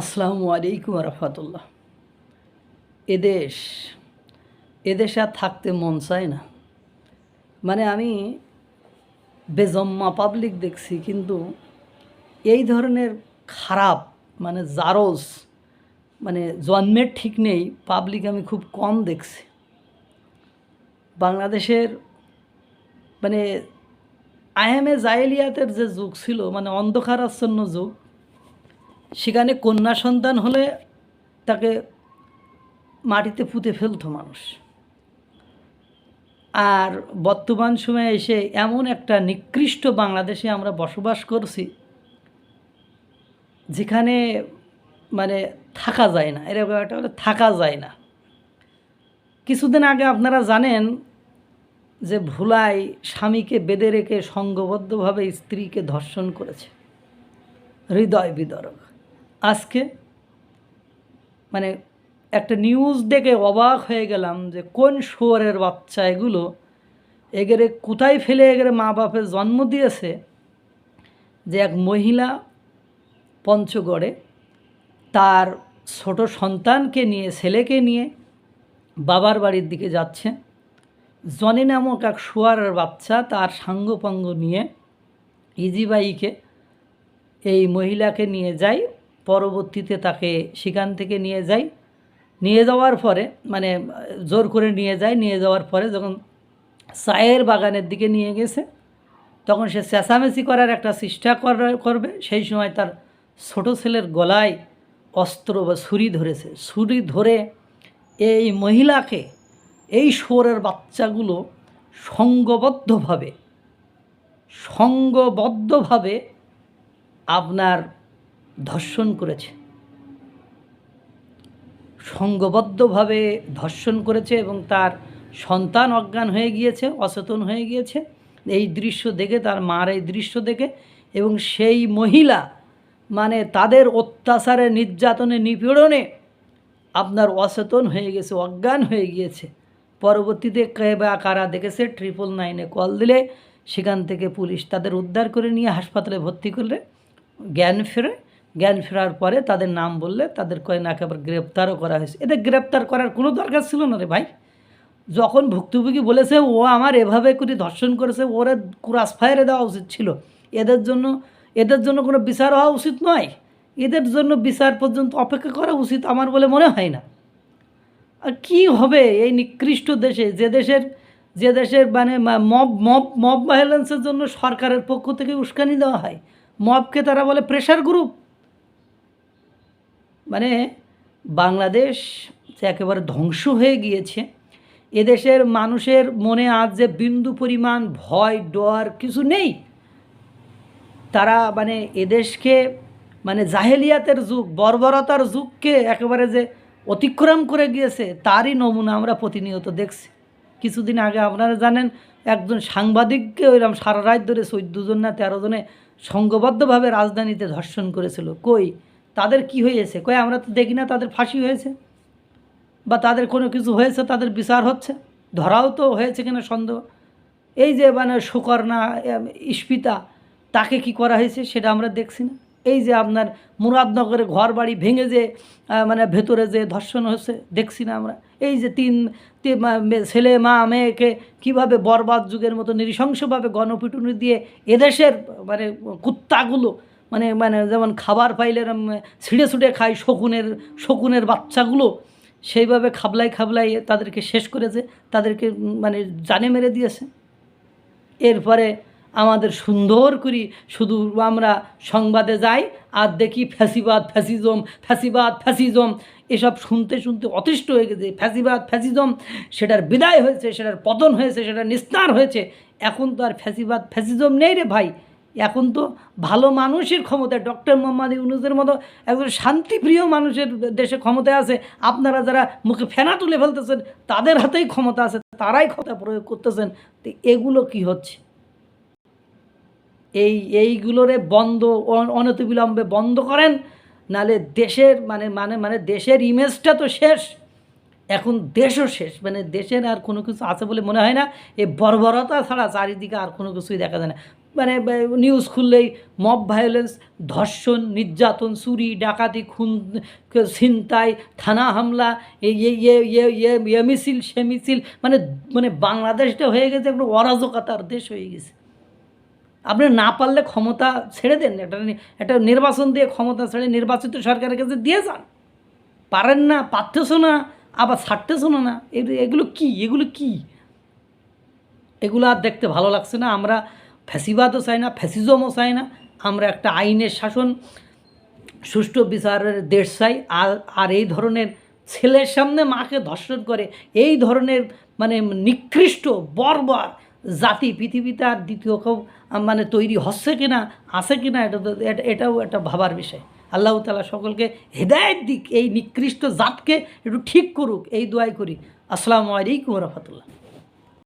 আসসালামু আলাইকুম রহমতুল্লাহ এদেশ এদেশে আর থাকতে মন চায় না। মানে আমি বেজম্মা পাবলিক দেখছি, কিন্তু এই ধরনের খারাপ মানে জারজ মানে জন্মের ঠিক নেই পাবলিক আমি খুব কম দেখছি। বাংলাদেশের মানে আয়ামে জায়েলিয়াতের যে যুগ ছিল মানে অন্ধকারাচ্ছন্ন যুগ সেখানে কন্যা সন্তান হলে তাকে মাটিতে পুঁতে ফেলতো মানুষ। আর বর্তমান সময়ে এসে এমন একটা নিকৃষ্ট বাংলাদেশে আমরা বসবাস করছি, যেখানে মানে থাকা যায় না। এরকম একটা হলে থাকা যায় না। কিছুদিন আগে আপনারা জানেন যে ভুলাই স্বামীকে বেঁধে রেখে সঙ্গবদ্ধভাবে স্ত্রীকে ধর্ষণ করেছে। হৃদয় বিদরক। আজকে মানে একটা নিউজ দেখে অবাক হয়ে গেলাম যে কোন শুয়োরের বাচ্চা এগুলো, এগেরে কোথায় ফেলে এগেরে মা বাপের জন্ম দিয়েছে, যে এক মহিলা পঞ্চগড়ে তার ছোট সন্তানকে নিয়ে, ছেলেকে নিয়ে বাবার বাড়ির দিকে যাচ্ছে। জনি নামক এক শুয়ারের বাচ্চা তার সাঙ্গপাঙ্গ নিয়ে, ইজিবাইকে এই মহিলাকে নিয়ে যাই পরবর্তীতে তাকে সেখান থেকে নিয়ে যাই নিয়ে যাওয়ার পরে মানে জোর করে নিয়ে যায়। নিয়ে যাওয়ার পরে যখন চায়ের বাগানের দিকে নিয়ে গেছে, তখন সে চেঁচামেচি করার একটা চেষ্টা করবে। সেই সময় তার ছোট ছেলের গলায় অস্ত্র বা ছুরি ধরেছে। ছুরি ধরে এই মহিলাকে, এই শোরের বাচ্চাগুলো সঙ্গবদ্ধভাবে সঙ্গবদ্ধভাবে আপনার ধর্ষণ করেছে। সঙ্গবদ্ধভাবে ধর্ষণ করেছে এবং তার সন্তান অজ্ঞান হয়ে গিয়েছে, অচেতন হয়ে গিয়েছে। এই দৃশ্য দেখে, তার মার এই দৃশ্য দেখে এবং সেই মহিলা মানে তাদের অত্যাচারে, নির্যাতনে, নিপীড়নে আপনার অচেতন হয়ে গেছে, অজ্ঞান হয়ে গিয়েছে। পরবর্তীতে কে বা কারা দেখেছে ট্রিপল নাইনে কল দিলে, সেখান থেকে পুলিশ তাদের উদ্ধার করে নিয়ে হাসপাতালে ভর্তি করলে, জ্ঞান ফেরে জ্ঞান ফেরার পরে তাদের নাম বললে তাদের কয়েন একেবারে গ্রেপ্তারও করা হয়েছে। এদের গ্রেপ্তার করার কোনো দরকার ছিল না রে ভাই। যখন ভুক্তভোগী বলেছে, ও আমার এভাবে করে ধর্ষণ করেছে, ওরা ক্রাস ফায়ারে দেওয়া উচিত ছিল। এদের জন্য এদের জন্য কোনো বিচার হওয়া উচিত নয়। এদের জন্য বিচার পর্যন্ত অপেক্ষা করা উচিত আমার বলে মনে হয় না। আর কী হবে এই নিকৃষ্ট দেশে? যে দেশের যে দেশের মানে মব মব মব ভায়োলেন্সের জন্য সরকারের পক্ষ থেকে উস্কানি দেওয়া হয়। মবকে তারা বলে প্রেশার গ্রুপ মানে বাংলাদেশ যে একেবারে ধ্বংস হয়ে গিয়েছে, এদেশের মানুষের মনে আজ যে বিন্দু পরিমাণ ভয়, ডর কিছু নেই। তারা মানে এদেশকে মানে জাহেলিয়াতের যুগ, বর্বরতার যুগকে একেবারে যে অতিক্রম করে গিয়েছে, তারই নমুনা আমরা প্রতিনিয়ত দেখছি। কিছুদিন আগে আপনারা জানেন, একজন সাংবাদিককে ওইরকম সারা রাত ধরে চোদ্দ জন না তেরো জনে সংঘবদ্ধভাবে রাজধানীতে ধর্ষণ করেছিল। কই? তাদের কি হয়েছে? কয়ে, আমরা তো দেখি না তাদের ফাঁসি হয়েছে। বা তাদের কোনো কিছু হয়েছে, তাদের বিচার হচ্ছে। ধরাও তো হয়েছে কিনা সন্দেহ। এই যে মানে সুকর্ণা ইস্পিতা, তাকে কি করা হয়েছে সেটা আমরা দেখছি না। এই যে আপনার মুরাদনগরে ঘর বাড়ি ভেঙে যে মানে ভেতরে যে ধর্ষণ হচ্ছে দেখছি না আমরা। এই যে তিন ছেলে, মা, মেয়েকে কীভাবে বরবাদ যুগের মতো নৃশংসভাবে গণপিটুনি দিয়ে এদেশের মানে কুত্তাগুলো মানে মানে যেমন খাবার পাইলে ছিঁড়ে ছুটে খায় শকুনের শকুনের বাচ্চাগুলো, সেইভাবে খাবলাই খাবলাই তাদেরকে শেষ করেছে, তাদেরকে মানে জানে মেরে দিয়েছে। এরপরে আমাদের সুন্দর করি, শুধু আমরা সংবাদে যাই, আর দেখি ফ্যাসিবাদ, ফ্যাসিজম ফ্যাসিবাদ, ফ্যাসিজম, এসব শুনতে শুনতে অতিষ্ঠ হয়ে গেছে। ফ্যাসিবাদ, ফ্যাসিজম, সেটার বিদায় হয়েছে, সেটার পতন হয়েছে, সেটার নিস্তার হয়েছে। এখন তো আর ফ্যাসিবাদ, ফ্যাসিজম নেই রে ভাই। এখন তো ভালো মানুষের ক্ষমতায়, ডক্টর মোহাম্মদ ইউনুসের মতো একজন শান্তিপ্রিয় মানুষের দেশে ক্ষমতায় আছে, আপনারা যারা মুখে ফেনা তুলে ফেলতেছেন, তাদের হাতেই ক্ষমতা আছে, তারাই ক্ষমতা প্রয়োগ করতেছেন, তো এগুলো কি হচ্ছে? এই, এইগুলোরে বন্ধ অনতিবিলম্বে বন্ধ করেন, নালে দেশের মানে মানে মানে দেশের ইমেজটা তো শেষ। এখন দেশও শেষ মানে দেশের আর কোনো কিছু আছে বলে মনে হয় না এই বর্বরতা ছাড়া চারিদিকে আর কোনো কিছুই দেখা যায় না। মানে নিউজ খুললেই মব ভায়োলেন্স ধর্ষণ, নির্যাতন, চুরি, ডাকাতি, খুন, ছিনতাই, থানা হামলা ইয়ে মিছিল, সে মিছিল মানে মানে বাংলাদেশটা হয়ে গেছে একটা অরাজকতার দেশ হয়ে গেছে। আপনি না পারলে ক্ষমতা ছেড়ে দেন, একটা নি- একটা নির্বাচন দিয়ে ক্ষমতা ছেড়ে নির্বাচিত সরকারের কাছে দিয়ে যান। পারেন না, পারতেছো না, আবার ছাড়তেছো না না এগুলো কি এগুলো কি? এগুলো আর দেখতে ভালো লাগছে না, আমরা ফ্যাসিবাদও চাই না, ফ্যাসিজমও চাই না। আমরা একটা আইনের শাসন, সুষ্ঠু বিচারের দেশ চাই। আর আর এই ধরনের ছেলের সামনে মাকে ধর্ষণ করে, এই ধরনের মানে নিকৃষ্ট, বর্বর জাতি পৃথিবীতে আর দ্বিতীয় কেউ মানে তৈরি হচ্ছে কি কিনা, আছে কিনা, এটা- এটাও একটা ভাবার বিষয়। আল্লাহ তালা সকলকে হেদায়ত দিক, এই নিকৃষ্ট জাতকে একটু ঠিক করুক, এই দোয়াই করি। আসসালামু আলাইকুম রহমতুল্লাহ।